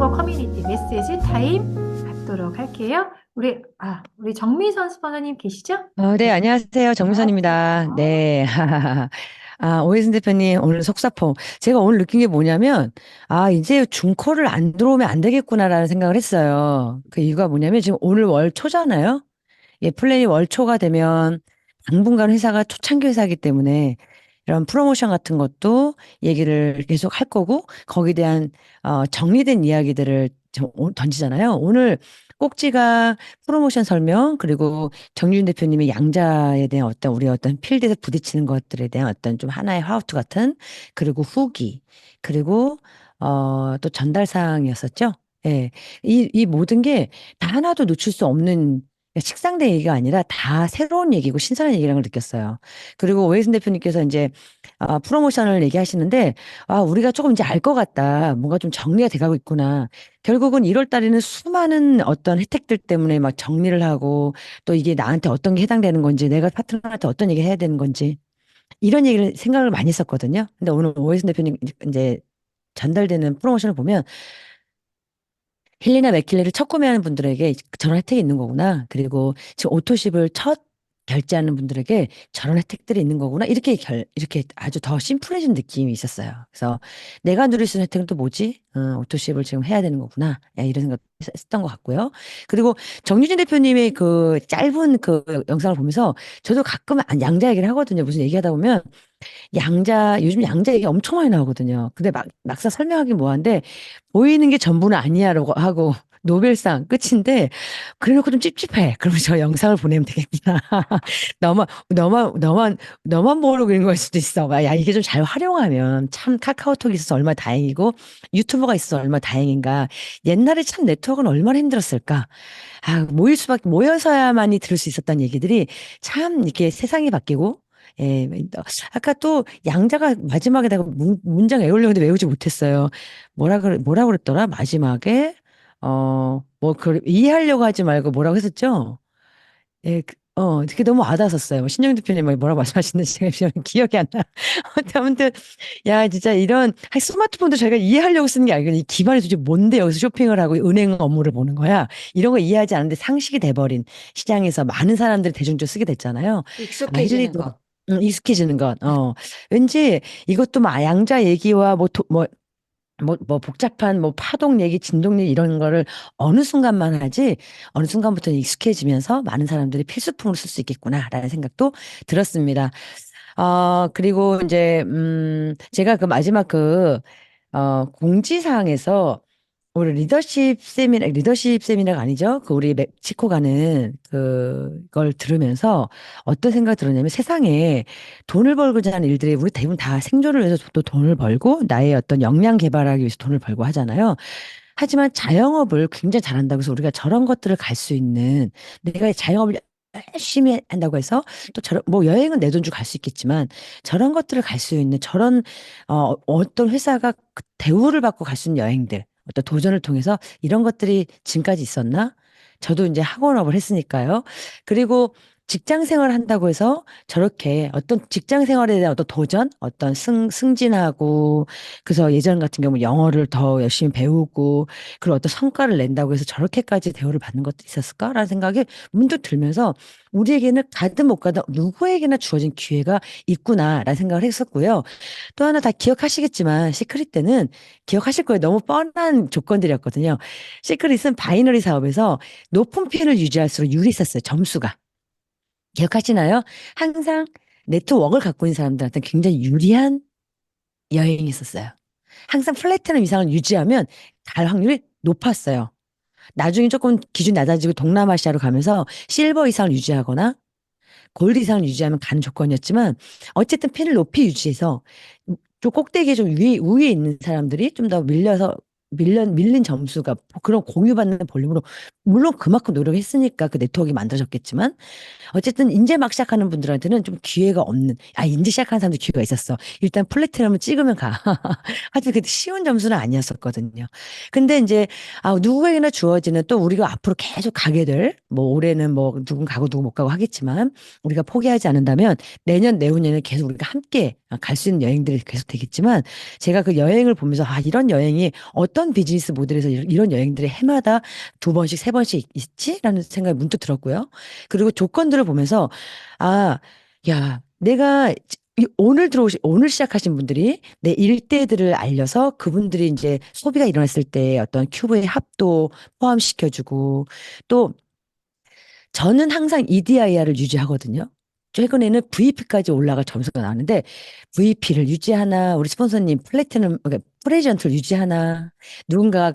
유튜버 커뮤니티 메시지 타임 갖도록 할게요. 우리 아 우리 정미선 스포너님 계시죠? 어, 네, 안녕하세요. 정미선입니다. 네. 아, 오해순 대표님, 오늘 속사포. 제가 오늘 느낀 게 뭐냐면, 아, 이제 중코를 안 들어오면 안 되겠구나라는 생각을 했어요. 그 이유가 뭐냐면, 지금 오늘 월 초잖아요? 예, 플랜이 월 초가 되면, 당분간 회사가 초창기 회사이기 때문에, 이런 프로모션 같은 것도 얘기를 계속 할 거고, 거기에 대한, 어, 정리된 이야기들을 던지잖아요. 오늘 꼭지가 프로모션 설명, 그리고 정유진 대표님의 양자에 대한 어떤 우리 어떤 필드에서 부딪히는 것들에 대한 어떤 좀 하나의 하우투 같은 그리고 후기 그리고 어 또 전달 사항이었었죠. 예. 이, 이 모든 게 다 하나도 놓칠 수 없는 식상된 얘기가 아니라 다 새로운 얘기고 신선한 얘기라는 걸 느꼈어요. 그리고 오해순 대표님께서 이제 아, 프로모션을 얘기하시는데 아, 우리가 조금 이제 알 것 같다. 뭔가 좀 정리가 돼가고 있구나. 결국은 1월 달에는 수많은 어떤 혜택들 때문에 막 정리를 하고 또 이게 나한테 어떤 게 해당되는 건지 내가 파트너한테 어떤 얘기 해야 되는 건지 이런 얘기를 생각을 많이 했었거든요. 근데 오늘 오해순 대표님 이제 전달되는 프로모션을 보면 힐리나 맥킬레를 첫 구매하는 분들에게 저런 혜택이 있는 거구나. 그리고 지금 오토십을 첫 결제하는 분들에게 저런 혜택들이 있는 거구나. 이렇게 결, 이렇게 아주 더 심플해진 느낌이 있었어요. 그래서 내가 누릴 수 있는 혜택은 또 뭐지? 어, 오토십을 지금 해야 되는 거구나. 야, 이런 생각 했던 것 같고요. 그리고 정유진 대표님의 그 짧은 그 영상을 보면서 저도 가끔 양자 얘기를 하거든요. 무슨 얘기하다 보면 양자, 요즘 양자 얘기 엄청 많이 나오거든요. 근데 막, 막상 설명하기 뭐한데, 보이는 게 전부는 아니야라고 하고, 노벨상 끝인데, 그래놓고 좀 찝찝해. 그러면 저 영상을 보내면 되겠구나. 너만, 너만, 너만, 너만 모르고 있는 걸 수도 있어. 야, 이게 좀 잘 활용하면 참 카카오톡이 있어서 얼마나 다행이고, 유튜버가 있어서 얼마나 다행인가. 옛날에 참 네트워크는 얼마나 힘들었을까. 아, 모일 수밖에, 모여서야만이 들을 수 있었던 얘기들이 참 이렇게 세상이 바뀌고, 예, 또 아까 또 양자가 마지막에다가 문, 문장 외우려는데 외우지 못했어요. 뭐라 그래, 뭐라 그랬더라? 마지막에 어, 뭐 그 이해하려고 하지 말고 뭐라고 했었죠? 예, 그, 어, 그게 너무 와닿았었어요. 뭐 신영 대표님 뭐 뭐라고 말씀하시는지 제가 기억이 안 나. 아무튼 야 진짜 이런 아, 스마트폰도 저희가 이해하려고 쓰는 게 아니고 이 기반이 도대체 뭔데 여기서 쇼핑을 하고 은행 업무를 보는 거야. 이런 거 이해하지 않는데 상식이 돼버린 시장에서 많은 사람들이 대중적으로 쓰게 됐잖아요. 익숙해지는 힐리도- 것. 음, 익숙해지는 것. 어. 왠지 이것도 뭐 양자 얘기와 뭐, 도, 뭐, 뭐, 뭐 복잡한 뭐 파동 얘기, 진동 얘기 이런 거를 어느 순간만 하지 어느 순간부터 익숙해지면서 많은 사람들이 필수품으로 쓸 수 있겠구나라는 생각도 들었습니다. 어, 그리고 이제, 음, 제가 그 마지막 그, 어, 공지사항에서 우리 리더십 세미나, 리더십 세미나가 아니죠. 그 우리 멕시코 가는 그걸 들으면서 어떤 생각 들었냐면 세상에 돈을 벌고자 하는 일들이 우리 대부분 다 생존을 위해서 또 돈을 벌고 나의 어떤 역량 개발하기 위해서 돈을 벌고 하잖아요. 하지만 자영업을 굉장히 잘한다고 해서 우리가 저런 것들을 갈 수 있는 내가 자영업을 열심히 한다고 해서 또 저런 뭐 여행은 내 돈 주고 갈 수 있겠지만 저런 것들을 갈 수 있는 저런 어 어떤 회사가 그 대우를 받고 갈 수 있는 여행들 어떤 도전을 통해서 이런 것들이 지금까지 있었나? 저도 이제 학원업을 했으니까요. 그리고 직장 생활을 한다고 해서 저렇게 어떤 직장 생활에 대한 어떤 도전, 어떤 승, 승진하고, 그래서 예전 같은 경우 영어를 더 열심히 배우고, 그리고 어떤 성과를 낸다고 해서 저렇게까지 대우를 받는 것도 있었을까라는 생각이 문득 들면서 우리에게는 가든 못 가든 누구에게나 주어진 기회가 있구나라는 생각을 했었고요. 또 하나 다 기억하시겠지만, 시크릿 때는 기억하실 거예요. 너무 뻔한 조건들이었거든요. 시크릿은 바이너리 사업에서 높은 핀을 유지할수록 유리 있었어요. 점수가. 기억하시나요? 항상 네트워크를 갖고 있는 사람들한테 굉장히 유리한 여행이 있었어요. 항상 플래티넘 이상을 유지하면 갈 확률이 높았어요. 나중에 조금 기준이 낮아지고 동남아시아로 가면서 실버 이상을 유지하거나 골드 이상을 유지하면 가는 조건이었지만 어쨌든 핀을 높이 유지해서 좀 꼭대기에 좀 위에, 위에 있는 사람들이 좀 더 밀려서 밀려, 밀린 점수가 그런 공유받는 볼륨으로 물론 그만큼 노력했으니까 그 네트워크가 만들어졌겠지만 어쨌든 이제 막 시작하는 분들한테는 좀 기회가 없는 아 이제 시작하는 사람들 기회가 있었어. 일단 플래티넘을 찍으면 가. 하여튼 그때 쉬운 점수는 아니었었거든요. 근데 이제 아 누구에게나 주어지는 또 우리가 앞으로 계속 가게 될 뭐 올해는 뭐 누군 가고 누구 못 가고 하겠지만 우리가 포기하지 않는다면 내년 내후년에 계속 우리가 함께 갈 수 있는 여행들이 계속 되겠지만 제가 그 여행을 보면서 아 이런 여행이 어떤 비즈니스 모델에서 이런, 여행들이 해마다 두 번씩 세 번씩 있지라는 생각이 문득 들었고요. 그리고 조건들을 보면서 아 야 내가 이- 오늘 들어오시 오늘 시작하신 분들이 내 일대들을 알려서 그분들이 이제 소비가 일어났을 때 어떤 큐브의 합도 포함시켜주고 또 저는 항상 EDIR을 유지하거든요. 최근에는 VP까지 올라갈 점수가 나왔는데 VP를 유지하나 우리 스폰서님 플래티넘 그러니까 프레젠트를 유지하나 누군가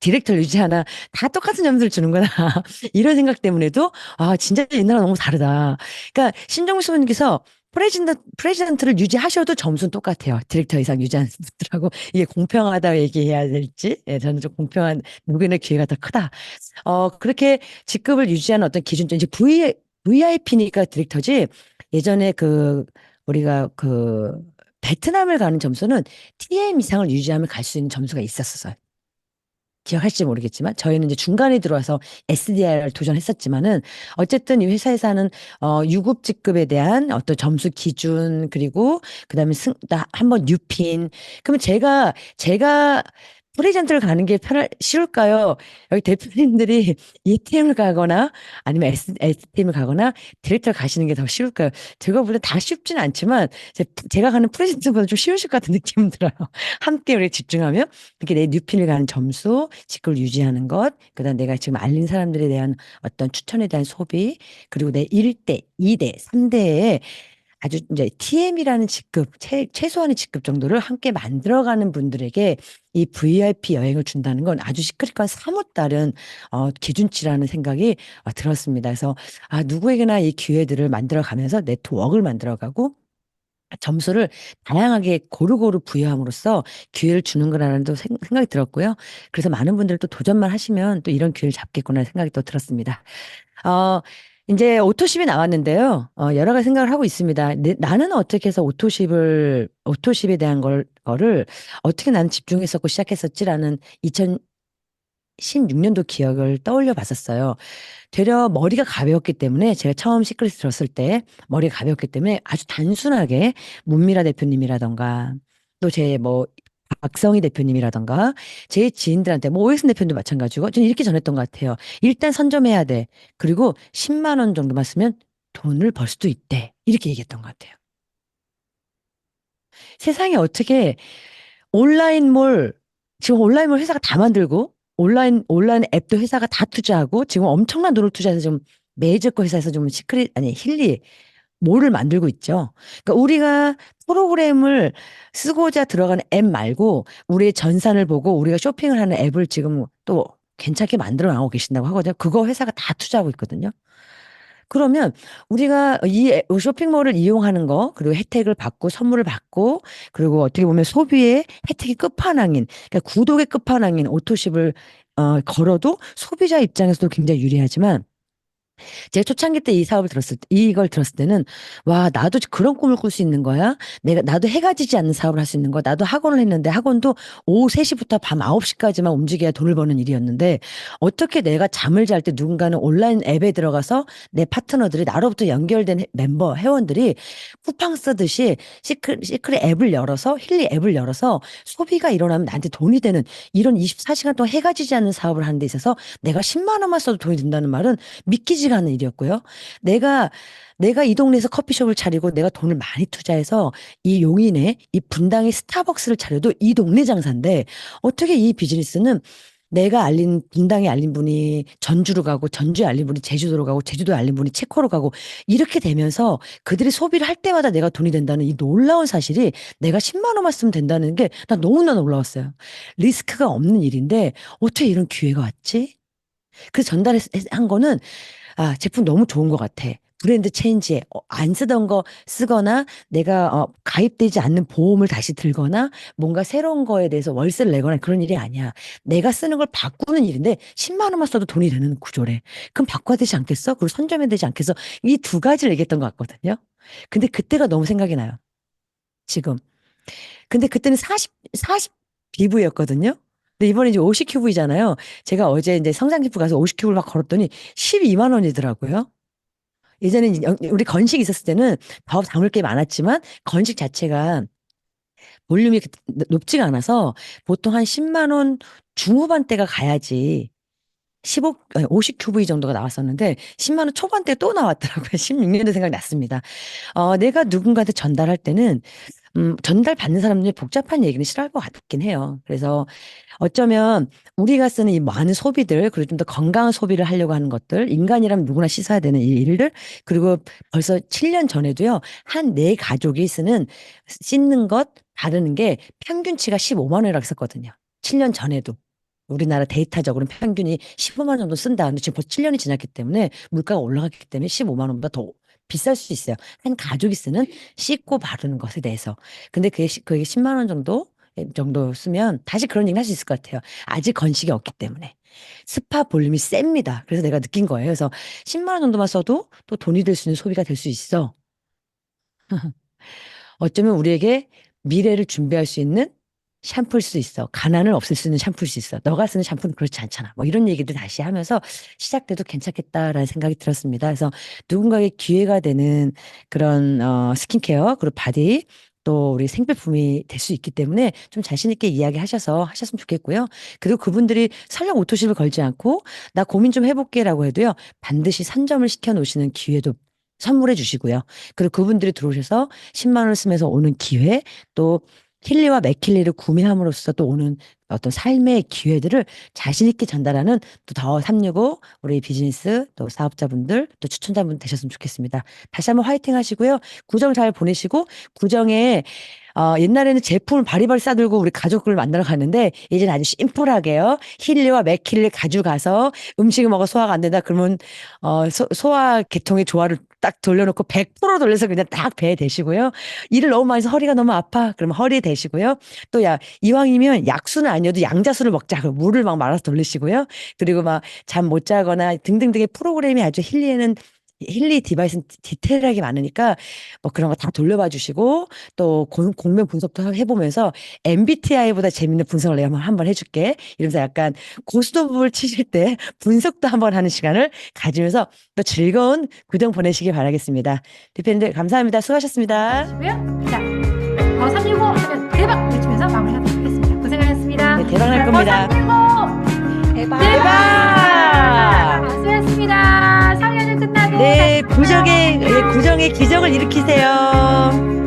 디렉터를 유지하나 다 똑같은 점수를 주는구나 이런 생각 때문에도 아 진짜 옛날랑 너무 다르다. 그러니까 신정미 선생님께서 프레지던트, 프레지던트를 유지하셔도 점수는 똑같아요. 디렉터 이상 유지하는 분들하고 이게 공평하다 얘기해야 될지 예, 저는 좀 공평한 누구나 기회가 더 크다. 어 그렇게 직급을 유지하는 어떤 기준점 이제 V VIP니까 디렉터지 예전에 그 우리가 그 베트남을 가는 점수는 TM 이상을 유지하면 갈 수 있는 점수가 있었어요. 기억하실지 모르겠지만 저희는 이제 중간에 들어와서 SDR을 도전했었지만은 어쨌든 이 회사에서 하는 어 유급 직급에 대한 어떤 점수 기준 그리고 그다음에 승 한번 뉴핀 그러면 제가 제가 프레젠트를 가는 게 편할 쉬울까요? 여기 대표님들이 ETM을 가거나 아니면 S, STM을 가거나 디렉터를 가시는 게 더 쉬울까요? 제가 보다 다 쉽지는 않지만 제, 제가 가는 프레젠트보다 좀 쉬우실 것 같은 느낌 들어요. 함께 우리 집중하면 이렇게 내 뉴핀을 가는 점수, 직급을 유지하는 것, 그 다음 내가 지금 알린 사람들에 대한 어떤 추천에 대한 소비, 그리고 내 1대, 2대, 3대에 아주 이제 TM이라는 직급, 최, 최소한의 직급 정도를 함께 만들어가는 분들에게 이 VIP 여행을 준다는 건 아주 시크릿과 사뭇 다른 어, 기준치라는 생각이 어, 들었습니다. 그래서 아, 누구에게나 이 기회들을 만들어가면서 네트워크를 만들어가고 점수를 다양하게 고루고루 부여함으로써 기회를 주는 거라는 생각이 들었고요. 그래서 많은 분들이 또 도전만 하시면 또 이런 기회를 잡겠구나 생각이 또 들었습니다. 어, 이제 오토십이 나왔는데요. 어, 여러 가지 생각을 하고 있습니다. 내- 나는 어떻게 해서 오토십을, 오토십에 대한 걸, 거를 어떻게 나는 집중했었고 시작했었지라는 2016년도 기억을 떠올려 봤었어요. 되려 머리가 가벼웠기 때문에 제가 처음 시크릿 들었을 때 머리가 가벼웠기 때문에 아주 단순하게 문미라 대표님이라던가 또 제 뭐 박성희 대표님이라던가 제 지인들한테 뭐 오해순 대표님도 마찬가지고 저는 이렇게 전했던 것 같아요. 일단 선점해야 돼. 그리고 10만 원 정도만 쓰면 돈을 벌 수도 있대. 이렇게 얘기했던 것 같아요. 세상에 어떻게 온라인몰 지금 온라인몰 회사가 다 만들고 온라인 온라인 앱도 회사가 다 투자하고 지금 엄청난 돈을 투자해서 좀 메이저급 회사에서 좀 시크릿 아니 힐리 몰을 만들고 있죠. 그러니까 우리가 프로그램을 쓰고자 들어가는 앱 말고 우리의 전산을 보고 우리가 쇼핑을 하는 앱을 지금 또 괜찮게 만들어 나가고 계신다고 하거든요. 그거 회사가 다 투자하고 있거든요. 그러면 우리가 이 앱- 쇼핑몰을 이용하는 거 그리고 혜택을 받고 선물을 받고 그리고 어떻게 보면 소비의 혜택이 끝판왕인 그러니까 구독의 끝판왕인 오토십을 어, 걸어도 소비자 입장에서도 굉장히 유리하지만 제가 초창기 때 이 사업을 들었을 때, 이걸 들었을 때는, 와, 나도 그런 꿈을 꿀 수 있는 거야? 내가, 나도 해가 지지 않는 사업을 할 수 있는 거야? 나도 학원을 했는데, 학원도 오후 3시부터 밤 9시까지만 움직여야 돈을 버는 일이었는데, 어떻게 내가 잠을 잘 때 누군가는 온라인 앱에 들어가서 내 파트너들이, 나로부터 연결된 해- 멤버, 회원들이 쿠팡 쓰듯이 시크릿, 시크릿 앱을 열어서, 힐리 앱을 열어서 소비가 일어나면 나한테 돈이 되는 이런 24시간 동안 해가 지지 않는 사업을 하는 데 있어서 내가 10만 원만 써도 돈이 된다는 말은 믿기지 가 않는 일이었고요. 내가 내가 이 동네에서 커피숍을 차리고 내가 돈을 많이 투자해서 이 용인에 이 분당에 스타벅스를 차려도 이 동네 장사인데 어떻게 이 비즈니스는 내가 알린 분당에 알린 분이 전주로 가고 전주에 알린 분이 제주도로 가고 제주도에 알린 분이 체코로 가고 이렇게 되면서 그들이 소비를 할 때마다 내가 돈이 된다는 이 놀라운 사실이 내가 10만 원만 쓰면 된다는 게 나 너무나 놀라웠어요. 리스크가 없는 일인데 어떻게 이런 기회가 왔지? 그래서 전달한 거는 아, 제품 너무 좋은 것 같아. 브랜드 체인지에 어, 안 쓰던 거 쓰거나 내가 어, 가입되지 않는 보험을 다시 들거나 뭔가 새로운 거에 대해서 월세를 내거나 그런 일이 아니야. 내가 쓰는 걸 바꾸는 일인데 10만 원만 써도 돈이 되는 구조래. 그럼 바꿔야 되지 않겠어? 그리고 선점해야 되지 않겠어? 이 두 가지를 얘기했던 것 같거든요. 근데 그때가 너무 생각이 나요. 지금. 근데 그때는 40, 40 BV였거든요. 근데 이번에 이제 50 큐브이잖아요. 제가 어제 이제 성장 캠프 가서 50 큐브를 막 걸었더니 12만 원이더라고요. 예전에 우리 건식 있었을 때는 더 담을 게 많았지만 건식 자체가 볼륨이 그- 높지가 않아서 보통 한 10만 원 중후반대가 가야지 15, 50 큐브이 정도가 나왔었는데 10만 원 초반대 또 나왔더라고요. 16년도 생각이 났습니다. 어, 내가 누군가한테 전달할 때는 음, 전달 받는 사람들이 복잡한 얘기는 싫어할 것 같긴 해요. 그래서 어쩌면 우리가 쓰는 이 많은 소비들, 그리고 좀 더 건강한 소비를 하려고 하는 것들, 인간이라면 누구나 씻어야 되는 이 일들, 그리고 벌써 7년 전에도요, 한 네 가족이 쓰는 씻는 것, 바르는 게 평균치가 15만 원이라고 했었거든요. 7년 전에도. 우리나라 데이터적으로는 평균이 15만 원 정도 쓴다. 근데 지금 벌써 7년이 지났기 때문에 물가가 올라갔기 때문에 15만 원보다 더 비쌀 수 있어요. 한 가족이 쓰는 씻고 바르는 것에 대해서. 근데 그게, 시- 그게 10만 원 정도? 정도 쓰면 다시 그런 얘기 할수 있을 것 같아요. 아직 건식이 없기 때문에. 스파 볼륨이 셉니다. 그래서 내가 느낀 거예요. 그래서 10만 원 정도만 써도 또 돈이 될 수 있는 소비가 될 수 있어. 어쩌면 우리에게 미래를 준비할 수 있는 샴푸일 수 있어. 가난을 없앨 수 있는 샴푸일 수 있어. 너가 쓰는 샴푸는 그렇지 않잖아. 뭐 이런 얘기들 다시 하면서 시작돼도 괜찮겠다라는 생각이 들었습니다. 그래서 누군가에게 기회가 되는 그런 어, 스킨케어 그리고 바디 또 우리 생필품이 될 수 있기 때문에 좀 자신 있게 이야기하셔서 하셨으면 좋겠고요. 그리고 그분들이 설령 오토십을 걸지 않고 나 고민 좀 해볼게라고 해도요. 반드시 선점을 시켜 놓으시는 기회도 선물해 주시고요. 그리고 그분들이 들어오셔서 10만 원을 쓰면서 오는 기회 또 힐리와 맥힐리를 구매함으로써 또 오는 어떤 삶의 기회들을 자신 있게 전달하는 또 더 365 우리 비즈니스 또 사업자분들 또 추천자분 되셨으면 좋겠습니다. 다시 한번 화이팅 하시고요. 구정 잘 보내시고 구정에 어, 옛날에는 제품을 바리바리 싸들고 우리 가족을 만나러 갔는데 이제는 아주 심플하게요. 힐리와 맥힐리 가져가서 음식을 먹어 소화가 안 된다 그러면 어, 소, 소화 계통의 조화를 딱 돌려놓고 100% 돌려서 그냥 딱 배에 대시고요. 일을 너무 많이 해서 허리가 너무 아파. 그러면 허리에 대시고요. 또 야, 이왕이면 약수는 아니어도 양자수를 먹자. 그럼 물을 막 말아서 돌리시고요. 그리고 막 잠 못 자거나 등등등의 프로그램이 아주 힐리에는 힐리 디바이스는 디테일하게 많으니까 뭐 그런 거 다 돌려봐 주시고 또 공- 공면 분석도 해보면서 MBTI보다 재밌는 분석을 내가 한번, 한번 해줄게. 이러면서 약간 고스톱을 치실 때 분석도 한번 하는 시간을 가지면서 또 즐거운 구정 보내시길 바라겠습니다. 대표님들 감사합니다. 수고하셨습니다. 네, 대박 날 자, 겁니다. 어, 365 대박. 대박! 수고하셨습니다. 상연을 끝나고 네. 구정의, 예, 구정의 기적을 일으키세요.